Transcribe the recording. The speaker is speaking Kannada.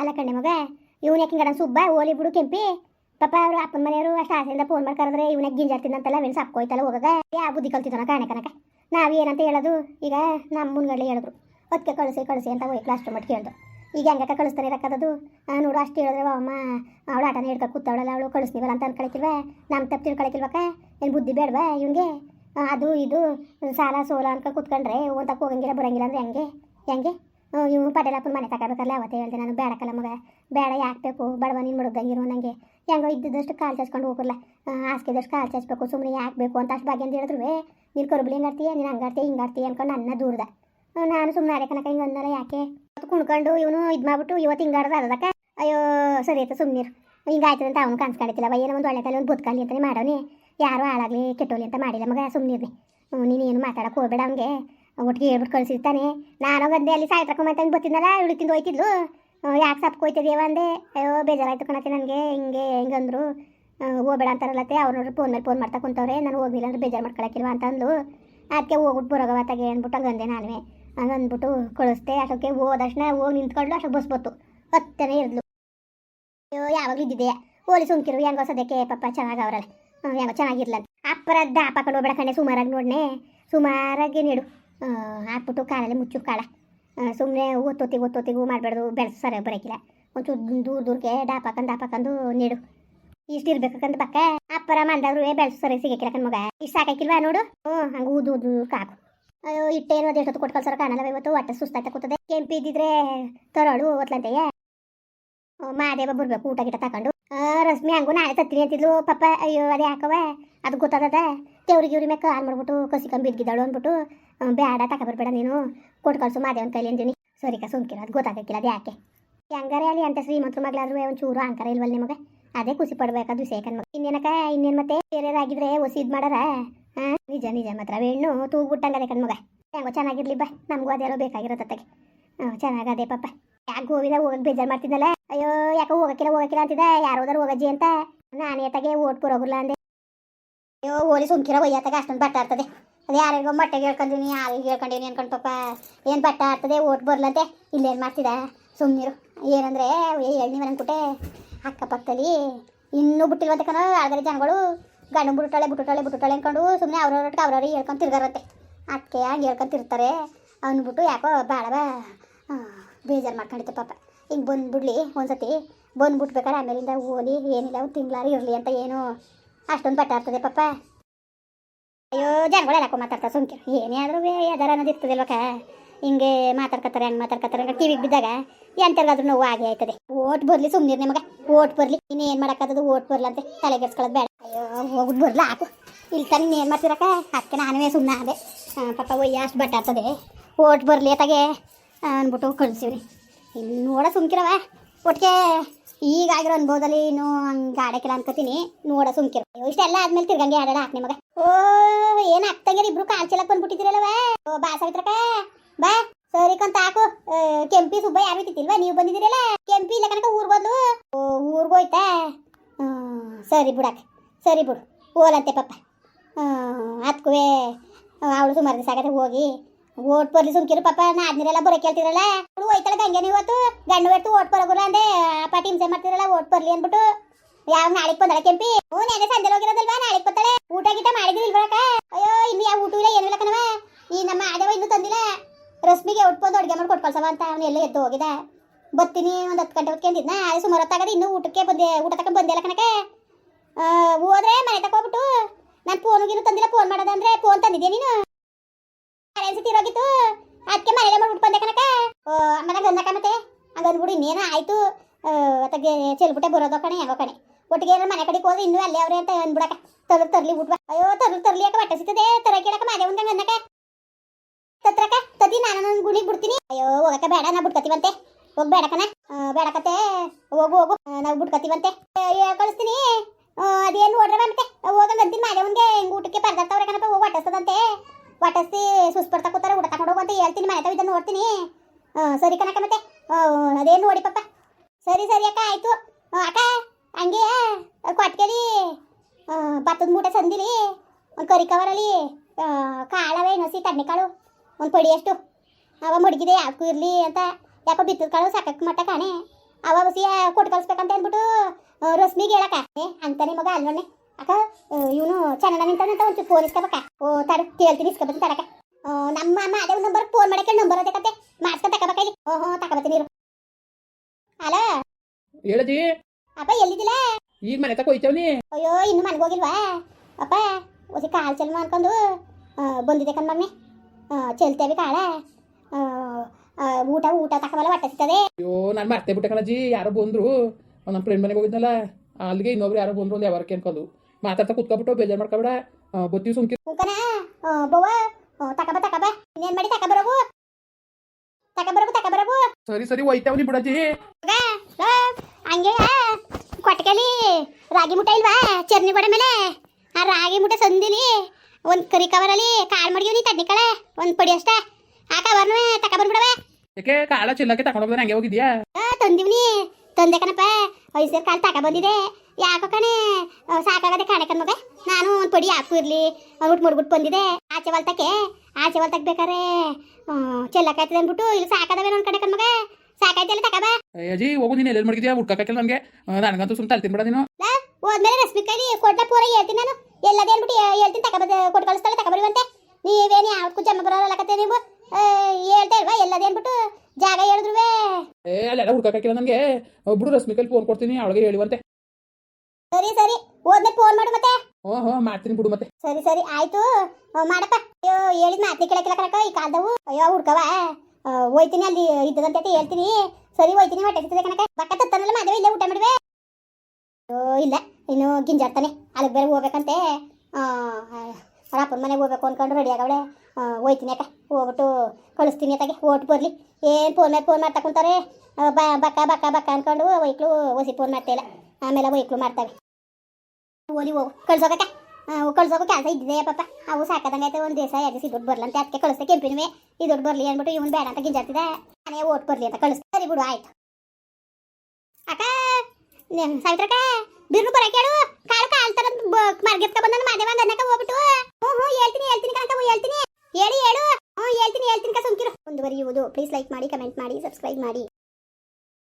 ಅಲ್ಲ ಕಣ್ಣೆ ಮಗ, ಇವನ್ ಯಾಕೆ ಗಡನ್ ಸುಬ್ಬ, ಓಲಿ ಬಿಡು ಕೆಂಪಿ. ಪಾಪ ಅವರು ಅಪ್ಪನ ಮನೆಯವರು ಅಷ್ಟು ಆಸೆಯಿಂದ ಫೋನ್ ಮಾಡಿ ಕರೆದ್ರೆ ಇವನಾಗ ಗಿಂಜಾಡ್ತಿದ್ದಂತೆಲ್ಲ ಅವೇನು ಸಪ್ಕೋಯ್ತಲ್ಲ ಹೋಗಾಗ. ಯಾ ಬುದ್ಧಿ ಕಲ್ತಿದ್ದಾನ ಕಾಣೆ ಕನಕ. ನಾವು ಏನಂತ ಹೇಳೋದು, ಈಗ ನಮ್ಮ ಮುನ್ಗಡೆ ಹೇಳಿದ್ರು. ಅದಕ್ಕೆ ಕಳಿಸಿ ಕಳಿಸಿ ಅಂತ ಹೋಯ್ತು ಲಾಸ್ಟ್ ಮಟ್ಟ ಕೇಳ್ದು. ಈಗ ಹೆಂಗಕ್ಕ ಕಳಿಸ್ತಾರೆ ರಕ್ಕದದು ನೋಡು ಅಷ್ಟು ಹೇಳಿದ್ರೆ ಅಮ್ಮ, ಅವಳು ಆಟನೇ ಹಿಡ್ಕೊ ಕೂತವಳಲ್ಲ, ಅವಳು ಕಳಿಸ್ತೀವಲ್ಲ ಅಂತ ಅನ್ಕೊಳಕಿಲ್ವ ನಮ್ಮ ತಪ್ಪು ತಿಳ್ಕೊಳಕಿಲ್ವಕ್ಕ ಏನು ಬುದ್ಧಿ ಬೇಡವಾ ಇವನಿಗೆ? ಅದು, ಇದು, ಸಾಲ, ಸೋಲ ಅನ್ಕೊ ಕೂತ್ಕೊಂಡ್ರೆ ಒಂದಕ್ಕೆ ಹೋಗಂಗಿಲ್ಲ, ಬರಂಗಿಲ್ಲ ಅಂದರೆ ಹೆಂಗೆ? ಹೆಂಗೆ? ಇವನು ಪಟೇಲಪ್ಪನ ಮನೆ ತಗೋಬೇಕಲ್ಲ ಅವತ್ತೇ ಹೇಳ್ದೆ ನಾನು, ಬೇಡಕ್ಕಲ್ಲ ಮಗ, ಬೇಡ ಯಾಕೆ ಬೇಕು ಬಡವ ನೀನು ಇರು ನನಗೆ ಹೆಂಗೋ ಇದ್ದಿದ್ದಷ್ಟು ಕಾಲು ಚಾಚ್ಕೊಂಡು ಹೋಗಲ್ಲ ಹಾಸಿಗೆದಷ್ಟು ಕಾಲು ಚಾಚಬೇಕು ಸುಮ್ಮನೆ ಯಾಕೆ ಬೇಕು ಅಂತ ಅಷ್ಟು ಭಾಗ್ಯ ಅಂತ ಹೇಳಿದ್ರು ನೀನು ಕರುಬಲಿ ಹೆಂಗಾಡ್ತೀಯ ನೀನು ಹಂಗಾಡ್ತೀಯ ಹಿಂಗಾಡ್ತೀಯ ಅನ್ಕೊಂಡು ನನ್ನ ದೂರದ. ನಾನು ಸುಮ್ಮನೆ ಅರೆ ಕನಕ ಹಿಂಗೆ ಅಂದಲ್ಲ ಯಾಕೆ? ಕುಣ್ಕೊಂಡು ಇವನು ಇದು ಮಾಡ್ಬಿಟ್ಟು ಇವತ್ತು ಹಿಂಗಾಡ್ದ ಅದಕ್ಕೆ. ಅಯ್ಯೋ, ಸರಿ ಆಯ್ತು ಸುಮ್ಮನಿರು ಹಿಂಗಾಯ್ತದೆ ಅಂತ ಅವನು ಕನ್ಸ್ಕೊಂಡಿತ್ತಿಲ್ಲ ಏನೋ ಒಂದು ಒಳ್ಳೆ ಕಾಲ ಒಂದು ಬುತ್ಕಾಲಿ ಅಂತಲೇ ಮಾಡೋನಿ ಯಾರು ಹಾಳಾಗಲಿ, ಕೆಟ್ಟೋಲಿ ಅಂತ ಮಾಡಿಲ್ಲ ಮಗ ಸುಮ್ಮನೆ ನೀನು ಏನು ಮಾತಾಡಕ್ಕೆ ಹೋಗ್ಬೇಡ ಅವ್ನಿಗೆ. ಒಟ್ಟಿಗೆ ಹೇಳ್ಬಿಟ್ಟು ಕಳಿಸಿರ್ತಾನೆ. ನಾನು ಗಂದೆ ಅಲ್ಲಿ ಸಾಯ್ತಕೊಂಬಂತ ಬರ್ತಿದ್ನಲ್ಲ ಇವಳು ತಿಂದು ಹೋಯ್ತಿದ್ಲು. ಯಾಕೆ ಸಪ್ಪ ಹೋಯ್ತಿದ್ದೀವ ಅಂದೆ. ಅಯ್ಯೋ, ಬೇಜಾರಾಯ್ತು ಕಣಕ್ಕೆ ನನಗೆ. ಹಿಂಗೆ, ಹಿಂಗಂದ್ರು. ಹೋಗ್ಬೇಡ ಅಂತಾರಲ್ಲತ್ತೆ. ಅವ್ರು ನೋಡ್ರಿ ಫೋನ್ ಮೇಲೆ ಫೋನ್ ಮಾಡ್ತಾ ಕುಂತವ್ರೆ. ನಾನು ಹೋಗಿಲ್ಲ ಅಂದ್ರೆ ಬೇಜಾರು ಮಾಡ್ಕೊಳಕ್ಕಿಲ್ವ ಅಂತ ಅಂದ್ಲು. ಅದಕ್ಕೆ ಹೋಗ್ಬಿಟ್ಟು ಬರೋಗವ ಅಂದ್ಬಿಟ್ಟು ಹಂಗಂದೆ ನಾನೇ ಹಂಗಂದ್ಬಿಟ್ಟು ಕಳಿಸ್ದೆ. ಅಷ್ಟಕ್ಕೆ ಹೋದಕ್ಷಣ ಹೋಗಿ ನಿಂತ್ಕೊಂಡು ಅಷ್ಟು ಬಸ್ಬೋತು ಹತ್ತನೇ ಇರ್ಲು ಅಯ್ಯೋ, ಯಾವಾಗಲೂ ಇದ್ದಿದೆ ಹೋಲಿ ಸುಮ್ಕಿರು. ಹೆಂಗೋ ಸದ್ಯಕ್ಕೆ ಪಾಪ ಚೆನ್ನಾಗಿ ಅವ್ರಲ್ಲ. ಹೆಂಗೋ ಚೆನ್ನಾಗಿರ್ಲ ಅಂತ ಅಪ್ಪ ಕಡೆ ಹೋಗ್ಬೇಡ ಕಣೆ. ಸುಮಾರಾಗಿ ನೋಡ್ನೆ. ಸುಮಾರಾಗಿ ನೀಡು ಹಾಕ್ಬಿಟ್ಟು ಕಾಲಲ್ಲಿ ಮುಚ್ಚು ಕಾಳ ಸುಮ್ಮನೆ ಒತ್ತೊತ್ತಿಗೆ ಒತ್ತೊತ್ತಿಗೂ ಮಾಡಬಾರ್ದು, ಬೆಳೆಸು ಸರ ಬರೋಕಿಲ್ಲ. ಒಂಚೂರು ದೂರ ದೂರಕ್ಕೆ ಡಾಪಾಕಂದು ಹಾಪಾಕಂದು ನೀಡು. ಇಷ್ಟು ಇರ್ಬೇಕಂತ ಪಕ್ಕ. ಅಪ್ಪರ ಮಂದಾದ್ರು ಬೆಳೆಸು ಸರಿ ಸಿಗಕ್ಕಿಲ್ಲ ಮಗ. ಇಷ್ಟು ಸಾಕಾಕಿಲ್ವಾ ನೋಡು. ಹ್ಞೂ, ಹಂಗೆ ಊದು ಊದು ಕಾಕು. ಅಯ್ಯೋ ಇಟ್ಟೇನು ಅದು ಎಷ್ಟೊತ್ತು ಕೊಟ್ಟು ಕಳ್ಸೋರ ಕಾಣಲ್ಲ ಇವತ್ತು? ಹೊಟ್ಟೆ ಸುಸ್ತಾಯ್ತಾ ಕೂತದೆ. ಕೆಂಪು ಇದ್ದಿದ್ರೆ ತರೋಳು ಓದ್ಲಂತೆಯೇ? ಮಾದೇವ ಬರ್ಬೇಕು ಊಟ ಗಿಟ ತಕೊಂಡು. ರಶ್ಮಿ ಹಂಗು ನಾಳೆ ತತ್ತೀನಿ ಅಂತಿದ್ಲು ಪಪ್ಪ. ಅಯ್ಯೋ, ಅದೇ ಹಾಕವ ಅದು ಗೊತ್ತದ ತೇವ್ರಿಗೆ ಇವ್ರಿ ಮ್ಯಾಕ ಕಾಲ್ ಮಾಡ್ಬಿಟ್ಟು ಕಸಿಕೊಂಡ್ ಬಿದ್ದಿದ್ದಾಳು ಅಂದ್ಬಿಟ್ಟು ಬೇಡ ತಗೊಬರ್ಬೇಡ ನೀನು. ಕೊಟ್ಟು ಕಳಿಸು ಮಾದೇವನ ಕೈಲಿ ಅಂದೀನಿ ಸರಿ ಕಾ ಸುಮ್ಕಿರ, ಅದು ಗೊತ್ತಾಗಕ್ಕಿಲ್ಲ ಅದು ಯಾಕೆ ಹೆಂಗಾರೆ ಅಲ್ಲಿ ಅಂತ ಶ್ರೀಮಂತರ ಮಗಳಾದ್ರೂ ಒಂದು ಚೂರು ಅಂಕಾರ ಇಲ್ವಲ್ಲ ನಿಮಗೆ? ಅದೇ ಖುಷಿ ಪಡ್ಬೇಕಾದ್ರು ಸೇಕನ್ ಮಗ. ಇನ್ನೇನಕ ಇನ್ನೇನು ಮತ್ತೆ? ಬೇರೆಯವರಾಗಿದ್ರೆ ಒಸಿ ಇದು ಮಾಡಾರ ಹಾ ನಿಜ ನಿಜ, ಮಾತ್ರ ಹೆಣ್ಣು ತೂಗುಟ್ಟಂಗದೆ ಕಣ್ಮಗ ಹೆಂಗೋ ಚೆನ್ನಾಗಿರ್ಲಿ ಬಾ, ನಮಗೂ ಅದೇನೋ ಬೇಕಾಗಿರೋ ತತ್ತಗೆ ಹ್ಞೂ ಚೆನ್ನಾಗದೆ ಪಾಪ. ಯಾಕೆ ಗೋವಿದ ಹೋಗಕ್ಕೆ ಬೇಜಾರು ಮಾಡ್ತಿದ್ದಲ್ಲ ಅಯ್ಯೋ, ಯಾಕೆ ಹೋಗಕ್ಕಿಲ್ಲ ಹೋಗಕ್ಕಿಲ್ಲ ಅಂತಿದ್ದೆ? ಯಾರೋದಾರು ಹೋಗಜ್ಜಿ ಅಂತ? ನಾನು ಏತಾಗೆ ಓಟ್ ಪುರೋಗಿಲ್ಲ ಅಂದೆ. ಅಯ್ಯೋ, ಓಲಿ ಸುಮ್ಕಿರ, ಒಯ್ಯತ್ತಾಗ ಅಷ್ಟೊಂದು ಬಟ್ಟ ಆಡ್ತದೆ ಅದು ಯಾರಿಗೋ ಮೊಟ್ಟೆಗೆ ಹೇಳ್ಕೊಂಡಿನಿ ಯಾರಿಗೆ ಹೇಳ್ಕೊಂಡಿನಿ ಅನ್ಕೊಂಡು ಪಾಪ ಏನು ಬಟ್ಟ ಆಗ್ತದೆ ಓಟ್ ಬರ್ಲಂತೆ. ಇಲ್ಲೇನು ಮಾಡ್ತಿದ್ದ? ಸುಮ್ಮನಿರು ಏನಂದ್ರೆ ಹೇಳಿ ಅನ್ಕುಟ್ಟೆ ಅಕ್ಕಪಕ್ಕದಲ್ಲಿ ಇನ್ನೂ ಬಿಟ್ಟಿಲ್ವಂತೆ ಕಣೋ ಯಾವ್ದಾರ ಜನಗಳು ಗಂಡು ಬಿಟ್ಟಳೆ ಬಿಟ್ಟಳೆ ಬಿಟ್ಟಾಳೆ ಅನ್ಕೊಂಡು ಸುಮ್ಮನೆ ಅವ್ರವ್ರೊಟ್ಟಿಗೆ ಅವ್ರವ್ರಿಗೆ ಹೇಳ್ಕೊಂಡು ತಿರ್ಗಾರಂತೆ ಅದಕ್ಕೆ ಹಂಗೆ ಹೇಳ್ಕೊಂತಿರ್ತಾರೆ ತಿರ್ತಾರೆ ಅಂದ್ಬಿಟ್ಟು ಯಾಕೋ ಭಾಳ ಬೇಜಾರು ಮಾಡ್ಕೊಂಡಿತ್ತು ಪಾಪ. ಹಿಂಗೆ ಬಂದ್ಬಿಡ್ಲಿ ಒಂದ್ಸತಿ. ಬಂದ್ಬಿಟ್ಬೇಕಾರೆ ಆಮೇಲಿಂದ ಓಲಿ, ಏನಿಲ್ಲ ತಿಂಗಳಾರು ಇರಲಿ ಅಂತ ಏನು ಅಷ್ಟೊಂದು ಪಟ್ಟ ಆಗ್ತದೆ ಪಾಪ. ಅಯ್ಯೋ ಜನಗಳು ಎಲ್ಲಕ್ಕೂ ಮಾತಾಡ್ತಾರೆ ಸುಮ್ಕಿರು ಏನೇ ಆದರೂ ಯಾವ್ದಾರ ಅನ್ನೋದು ಇರ್ತದಿಲ್ವಕ್ಕ ಹಿಂಗೆ ಮಾತಾಡ್ಕತ್ತಾರೆ, ಹಂಗೆ ಮಾತಾಡ್ಕತ್ತಾರೆ. ಹಂಗೆ ಟಿವಿಗೆ ಬಿದ್ದಾಗ ಎಂತರ್ಗಾದ್ರೂ ನೋವು ಆಗಿ ಆಯ್ತದೆ. ಓಟ್ ಬರ್ಲಿ ಸುಮ್ಮನೆ ನಿಮಗೆ. ಓಟ್ ಬರ್ಲಿ. ಇನ್ನೇನು ಮಾಡೋಕ್ಕಾಗದು ಓಟ್ ಬರ್ಲಂತೆ ತಲೆಗೆಡ್ಸ್ಕೊಳ್ಳೋದು ಬೇಡ. ಅಯ್ಯೋ ಹೋಗ್ಬಿಟ್ಟು ಬರ್ಲ, ಹಾಕು. ಇಲ್ಲಿ ತಾನೇ ಏನು ಮಾಡ್ತಿರಕ್ಕ? ಅದಕ್ಕೆ ನಾನುವೇ ಸುಮ್ಮನೆ ಅದೇ ಪಾಪ ಒಯ್ಯ, ಅಷ್ಟು ಬಟ್ಟೆ ಆಗ್ತದೆ ಓಟ್ ಬರಲಿ ಅತ್ತಾಗೆ. ಅಂದ್ಬಿಟ್ಟು ಕಳಿಸಿವ್ರಿ. ಇನ್ನು ನೋಡ ಸುಮ್ಕಿರವ. ಒಟ್ಟಿಗೆ ಈಗ ಆಗಿರೋ ಅನುಭವದಲ್ಲಿ ಇನ್ನೂ ಹಂಗೆ ಆಡಕ್ಕಿಲ್ಲ ಅನ್ಕೋತೀನಿ. ನೋಡ ಸುಮ್ಕಿರ ಇಷ್ಟೆಲ್ಲ ಆದ್ಮೇಲೆ ತಿರ್ಗಂಗೆ ಆಡೋಣ ಹಾಕ್ನಿ ಮಗ ಓ, ಏನು ಆಗ್ತಂಗಿರಿ? ಇಬ್ರು ಕಾಲ್ ಚೆಲ್ಲಕ್ ಬಂದ್ಬಿಟ್ಟಿದ್ದೀರಲ್ಲವ? ಓ, ಬಾ ಸಾವಿತ್ರಕ್ಕ. ಬಾ. ಸರಿ ಕಂತ, ಹಾಕು. ಕೆಂಪಿ ಸುಬ್ಬ ಯಾರು ಇತ್ತಿಲ್ವಾ ನೀವು ಬಂದಿದ್ದೀರಲ್ಲ? ಕೆಂಪಿ ಇಲ್ಲ ಕನಕ ಊರ್ ಬಂದು ಓ ಊರ್ಗ್ ಹೋಯ್ತಾ? ಸರಿ ಬಿಡಕ್ಕೆ ಸರಿ ಬಿಡು. ಓಲಂತೆ ಪಪ್ಪ ಅದಕ್ಕೂ ಅವಳು ಸುಮಾರು ದಿವಸ ಆಗತ್ತೆ ಹೋಗಿ. ಓಟ್ ಬರ್ಲಿ ಸುಮ್ಕಿರು ನಾ ಆದ್ಮೇಲೆ ಬರೋ ಕೇಳ್ತಿರಲ್ಲ ಅವಳು ಹೋಯ್ತಾಳೆ ಗಂಗೆ ಇವತ್ತು? ಗಂಡು ಬೆಟ್ಟು ಓಟ್ ಬರೋಗುಲ್ಲ ಅಂದೆ ಪಾಪ ಹಿಂಸೆ ಮಾಡ್ತಿರಲ್ಲ ಓಟ್ ಬರ್ಲಿ ಅಂದ್ಬಿಟ್ಟು. ಯಾವ ನಾಳೆಗೆ ಬಂದಳ ಕೆಂಪಿ? ಹ್ಞೂ ನೆನೆ ಸಂಜೆ ಹೋಗಿರೋದಲ್ವಾ, ನಾಳೆಗೆ ಬರ್ತಾಳೆ ಊಟ ಗೀಟ ಮಾಡಿದ್ರಿ ಇಲ್ವರಕ ಅಯ್ಯೋ, ಇನ್ನು ಯಾವ ಊಟ ಇಲ್ಲ ಏನು ಇಲ್ಲ ಕಣವ ಈ ನಮ್ಮ ಆದೇವ ಇನ್ನೂ ತಂದಿಲ್ಲ. ರಶ್ಮಿಗೆ ಉಟ್ಕೊಂಡು ಅಡುಗೆ ಮಾಡಿ ಕೊಟ್ಕೊಳ್ಸವ ಅಂತ ಅವನು ಎಲ್ಲ ಎದ್ದು ಹೋಗಿದ. ಬತ್ತೀನಿ ಒಂದು ಹತ್ತು ಗಂಟೆ ಹೊತ್ಕೊಂಡಿದ್ನ ಅದು ಸುಮಾರು ಹೊತ್ತಾಗದ ಇನ್ನೂ ಊಟಕ್ಕೆ ಬಂದೆ, ಊಟ ತಗೊಂಡು ಬಂದಿಲ್ಲ ಕಣಕ್ಕೆ? ಹೋದ್ರೆ ಮನೆ ತಗೋಬಿಟ್ಟು ನಾನು ಫೋನ್ಗಿನ್ನು ತಂದಿಲ್ಲ ಫೋನ್ ಮಾಡೋದಂದ್ರೆ ಫೋನ್ ತಂದಿದ್ದೆ ನೀನು? ಕರೆನ್ಸಿ ತಿರೋಗಿತ್ತು ಅದಕ್ಕೆ ಮನೆಗೆ ಮಾಡ್ಬಿಟ್ಟು ಬಂದೆ ಕಣಕ ಆಮೇಲೆ ಗಂದಕ ಮತ್ತೆ ಹಂಗೆ ಅಂದ್ಬಿಡು ಆಯಿತು ಅತ್ತಗೆ ಚೆಲ್ಬಿಟ್ಟೆ ಬರೋದೋ ಕಣೆ ಹೆಂಗೋ ಕಣೆ. ಒಟ್ಟಿಗೆ ಏನಾರ ಮನೆ ಕಡೆಗೆ ಹೋದ್ರೆ ಇನ್ನೂ ಅಲ್ಲೇ ಅವ್ರೆ ಅಂತ ಅಂದ್ಬಿಡಕ ತರ್ಲು ತರ್ಲಿ ಬಿಟ್ಬ ಅಯ್ಯೋ ತರ್ಲು ತರ್ಲಿ ಯಾಕೆ ಬಟ್ಟೆ ಸಿಗ್ತದೆ? ತರ ಕೇಳಕ ಮಾದೇ ಒಂದಂಗೆ ಅನ್ನಕ ತತ್ರಕ ತತಿ ನಾನು ನನ್ನ ಗುಣಿಗೆ ಬಿಡ್ತೀನಿ. ಅಯ್ಯೋ ಹೋಗಕ್ಕೆ ಬೇಡ ನಾ ಬಿಡ್ಕತೀವಂತೆ ಬೇಡ ಬೇಡಕನ ಬೇಡಕತೆ ಹೋಗು ಹೋಗು. ನಾವು ಬಿಡ್ಕತೀವಂತೆ ಅಯ್ಯೋ, ಕಳಿಸ್ತೀನಿ. ಅದೇನು ನೋಡ್ರೆ ಮತ್ತೆ? ಹೋಗಂಗೆ ಅಂತೀನಿ. ಮಾದೇ ಒಂದೇ ಹಿಂಗೆ ಊಟಕ್ಕೆ ಪರದಾಡ್ತವ್ರೆ ಕಣಪ್ಪ ಹೋಗಿ ಹೊಟ್ಟಸ್ತದಂತೆ ಹೊಟ್ಟಸ್ತಿ ಸುಸ್ಪಡ್ತಾ ಕೂತಾರೆ ಊಟ ತಗೊಂಡು ಹೋಗು ಅಂತ ಹೇಳ್ತೀನಿ. ಮನೆ ತವಿದ್ದ ನೋಡ್ತೀನಿ. ಸರಿ ಕಣಕ ಮತ್ತೆ. ಅದೇನು ನೋಡಿ ಪಪ್ಪ ಸರಿ ಸರಿ ಅಕ್ಕ, ಆಯ್ತು. ಅಕ್ಕ, ಹಂಗೆ ಕೊಟ್ಟಿಗೆಲಿ ಭತ್ತದ ಮೂಟೆ ಸಂದಿಲಿ ಒಂದು ಕರಿ ಕವರಲ್ಲಿ ಕಾಳವೇ, ನಸಿ ತಣ್ಣೆ ಒಂದು ಪಡಿ ಅಷ್ಟು. ಅವ ಮಡಗಿದೆ ಯಾಕೂ ಇರಲಿ ಅಂತ. ಯಾಕೋ ಬಿತ್ತದ ಕಾಳು ಸಾಕಕ್ಕೆ ಮಟ್ಟ ಕಾಣೆ. ಅವ ಬಸಿಯ ಕೊಟ್ಟು ಕಳಿಸ್ಬೇಕಂತ ಅಂದ್ಬಿಟ್ಟು ರಶ್ಮಿಗೆ ಹೇಳಕ್ಕ. ಏ, ಅಂತಾನೆ ಮಗ ಅಲ್ವಣ್ಣೆ. ಅಕ್ಕ ಇವನು ಚೆನ್ನ ನಿಂತಾನಂತ ಒಂಚೂರು ಫೋನ್ ಇಸ್ಕೋಬೇಕ ಓ, ತಡ, ಕೇಳ್ತೀನಿ ಇಸ್ಕೊಬತ್ತೀನಿ ತಡಕ. ನಮ್ಮ ಅಮ್ಮ ಅದೇ ಒಂದು ನಂಬರ್ ಫೋನ್ ಮಾಡಕ್ಕೆ ನಂಬರ್ ಅದೇ ಕತೆ. ಮಾಡ್ಸ್ಕೊಂಡ್ ತಗೋಬೇಕ ಇಲ್ಲಿ ಓ ಹ್ಞೂ ತಗೋಬತ್ತೀನಿ ಇರು. ಅಲೋ? ಹೇಳಜಿ ಅಪ್ಪ ಎಲ್ಲಿದ್ದಿಲ್ಲ ಈಗ ಮನೆ ತಕ ಹೋಯ್ತೇವ್ನಿ ಅಯ್ಯೋ ಇನ್ನು ಮನೆಗೆ ಹೋಗಿಲ್ವಾ? ಅಪ್ಪ ಒಸಿ ಕಾಲ್ ಚೆಲ್ ಮಾಡ್ಕೊಂಡು ಬಂದಿದೆ ಕಣ್ ಕಣ್ಮಗ್ನೆ ಚೆಲ್ತೇವೆ ಕಾಳ. ಊಟ ಊಟ ತಗೊಬಲ್ಲ ಹೊಟ್ಟೆ ಅಯ್ಯೋ ನಾನು ಮರ್ತೇ ಬಿಟ್ಟೆ ಕಣಜ್ಜಿ ಯಾರೋ ಬಂದ್ರು. ನಮ್ಮ ಫ್ರೆಂಡ್ ಮನೆಗೆ ಹೋಗಿದ್ನಲ್ಲ. ಅಲ್ಲಿಗೆ ಇನ್ನೊಬ್ರು ಯಾರೋ ಬಂದ್ರು ಒಂದು ಯಾವರಕ್ಕೆ ಅನ್ಕೊಂಡು. ಮಾತಾಡ್ತಾ ಕುತ್ಕೊಬಿಟ್ಟು ಬೇಜಾರು ಮಾಡ್ಕೊಬೇಡ. ಬತ್ತೀವಿ ಸುಮ್ಕಿ ತಕಬ ತಕಬ ಇನ್ನೇನ್ ಮಾಡಿ ತಕಬರವು ತಕಬರವು ತಕಬರಬು ಸರಿ ಸರಿ ಹೋಯ್ತೇವ್ನಿ ಬಿಡಜ್ಜಿ ಹಂಗೆ ಕೊಟ್ಕಲಿ. ರಾಗಿ ಮುಟ್ಟ ಇಲ್ವಾ? ಚರ್ನಿ ಗೋಡೆ ಮೇಲೆ. ಆ ರಾಗಿ ಮುಟ್ಟ ಸಂದಿಲಿ ಒಂದ್ ಕರಿ ಕವರಲ್ಲಿ ಕಾಳು ಮಡಿಯೋನಿ ತಡ್ನಿಕಳೆ ಒಂದ್ ಪಡಿ ಅಷ್ಟ. ಆ ಕವರ್ನ ತಕಬರ್ಬಿಡವೆ ಯಾಕೆ ಕಾಳ ಚಿಲ್ಲಕ್ಕೆ ತಗೊಂಡೋಗ್ದಾನೆ ಹಂಗೆ ಹೋಗಿದ್ಯಾ? ತಂದಿವ್ನಿ. ತಂದೆ ಕಣಪ್ಪ ಐಸರ್ ಕಾಳು ತಕ ಬಂದಿದೆ. ಯಾಕೋ ಕಣೆ ಸಾಕಾಗದೆ ಕಾಣಕನ್ ಮಗ. ನಾನು ಒಂದು ಪಡಿ ಹಾಕು ಇರ್ಲಿ ಅಂದ್ಬಿಟ್ಟು ಮುಡ್ಬಿಟ್ಟು ಬಂದಿದೆ. ಆಚೆ ಹೊಲ್ತಕ್ಕೆ ಆಚೆ ಹೊಲ್ ತೆಗ್ಬೇಕಾರೆ. ಚೆಲ್ಲಕಾಯ್ತದೆ ಅಂದ್ಬಿಟ್ಟು ಇಲ್ಲಿ ಸಾಕದವೇ ನನ್ನ ಕಡೆ ಕಣ್ಮಗ. ಸಾಕಾಯ್ತಲ್ಲ ತಕಬ. ಅಜ್ಜಿ ಹೋಗು ನೀನು ಎಲ್ಲೆಲ್ಲಿ ಮಡಗಿದ್ಯಾ? ಹುಡ್ಕಾಕಲ್ಲ ನನಗೆ ನನಗಂತೂ ಸುಮ್ಮನೆ ತಲ್ತೀನಿ ಬಿಡ ನೀನು. ಹೋದ್ಮೇಲೆ ರಸ್ಮಿ ಕೈಲಿ ಕೊಟ್ಟ ಪೂರ ಹೇಳ್ತೀನಿ ನಾನು. ಎಲ್ಲದೇ ಅಂದ್ಬಿಟ್ಟು ಹೇಳ್ತೀನಿ ತಕಬ ಕೊಟ್ಟು ಕಳಿಸ್ತಾಳೆ ತಕಬರಿವಂತೆ ನೀವೇನು ಯಾವ್ದಕ್ಕೂ ಜಮ್ಮ ಬರೋಲ್ಲಕತ್ತೆ ನೀವು? ಹೇಳ್ತಾ ಇಲ್ವಾ? ಎಲ್ಲದೇ ಅಂದ್ಬಿಟ್ಟು ಜಾಗ ಹೇಳಿದ್ರುವೆ. ಏ ಅಲ್ಲೆಲ್ಲ ಹುಡ್ಕಾಕಿಲ್ಲ ನನಗೆ ಬಿಡು ರಶ್ಮಿಕಲ್ಲಿ ಫೋನ್ ಕೊಡ್ತೀನಿ ಅವಳಿಗೆ ಹೇಳಿವಂತೆ ಸರಿ ಸರಿ. ಹೋದ್ಮೇಲೆ ಫೋನ್ ಮಾಡು ಮತ್ತೆ. ಓ ಹೋ ಮಾಡ್ತೀನಿ ಬಿಡು ಮತ್ತೆ. ಸರಿ ಸರಿ. ಆಯ್ತು. ಆ, ಮಾಡಪ್ಪ. ಅಯ್ಯೋ ಹೇಳಿದ್ ಮಾತೇ ಕೇಳಕ್ಕಿಲ್ಲ ಕಣಕ ಈ ಕಾಲದವು. ಅಯ್ಯೋ ಹುಡ್ಕವ ಆ, ಹೋಯ್ತೀನಿ ಅಲ್ಲಿ ಇದ್ದದಂತ ಹೇಳ್ತೀನಿ. ಸರಿ ಹೋಯ್ತೀನಿ ಹೊಟ್ಟೆ ಸಿಗ್ತದೆ ಕಣಕ ಬಕ್ಕ ತತ್ತನಲ್ಲ ಮದುವೆ ಇಲ್ಲೇ ಊಟ ಮಾಡಿವೆ. ಅಯ್ಯೋ ಇಲ್ಲ. ಇನ್ನು ಗಿಂಜಾಡ್ತಾನೆ. ಅಲ್ಲಿಗೆ ಬೇರೆ ಹೋಗ್ಬೇಕಂತೆ. ಅಪ್ಪನ ಮನೆಗೆ ಹೋಗ್ಬೇಕು ಅನ್ಕೊಂಡು ರೆಡಿ ಆಗವಳೆ. ಹೋಯ್ತೀನಿ ಅಕ್ಕ. ಹೋಗ್ಬಿಟ್ಟು ಕಳಿಸ್ತೀನಿ ಅತ್ತಾಗೆ. ಓಟ್ ಬರ್ಲಿ. ಏನು ಫೋನ್ ಮೇಲೆ ಫೋನ್ ಮಾಡ್ತಾ ಕುಂತಾರೆ? ಆ, ಬ ಬಕ್ಕ ಬಕ್ಕ ಬಕ್ಕ ಅನ್ಕೊಂಡು ವೈಕ್ಳು ಓಸಿ ಫೋನ್ ಮಾಡ್ತಾ ಇಲ್ಲ. ಆಮೇಲೆ ವೈಕ್ಳು ಮಾಡ್ತವೆ. ಓಲಿ ಹೋಗು ಕಳ್ಸೋಕಕ್ಕ ಹಾಂ ಕಳ್ಸೋಕು ಕೆಲಸ ಇದ್ದಿದೆ ಪಾಪ ಅವು ಸಾಕದಂಗೈತೆ ಒಂದು ದಿವಸ ಎರಡು ದಿವಸ ದುಡ್ಡು ಬರ್ಲಂತೆ ಅದಕ್ಕೆ ಕಳಿಸ್ತೆ ಕೆಂಪಿನವೆ. ಈ ದುಡ್ಡು ಬರಲಿ ಅಂದ್ಬಿಟ್ಟು ಇವನು ಬೇಡ ಅಂತ ಗಿಂಜಾಡ್ತಿದೆ. ನಾನೇ ಓಟ್ ಬರಲಿ ಅಂತ ಕಳಿಸ್ತೆ ಸರಿ ಬಿಡು, ಆಯ್ತು. ಅಕ್ಕ ಸಾವಿತ್ರಕ್ಕ ಬಿರ್ನು ಬರ ಕೇಳು. ಕಾಳು ಕಾಲು ತರ ಮಾರ್ಗೆತ್ಕ ಬಂದ ಮಾದೇವ ಹೋಗ್ಬಿಟ್ಟು. ಹ್ಞೂ ಹ್ಞೂ ಹೇಳ್ತೀನಿ ಹೇಳ್ತೀನಿ ಕಣಕ ಹೇಳ್ತೀನಿ. ಹೇಳಿ, ಹೇಳು. ಹ್ಞೂ ಹೇಳ್ತೀನಿ ಹೇಳ್ತೀನಿ ಕ ಸುಮ್ಕಿರು. ಮುಂದುವರಿಯುವುದು. ಪ್ಲೀಸ್ ಲೈಕ್ ಮಾಡಿ ಕಮೆಂಟ್ ಮಾಡಿ ಸಬ್ಸ್ಕ್ರೈಬ್ ಮಾಡಿ.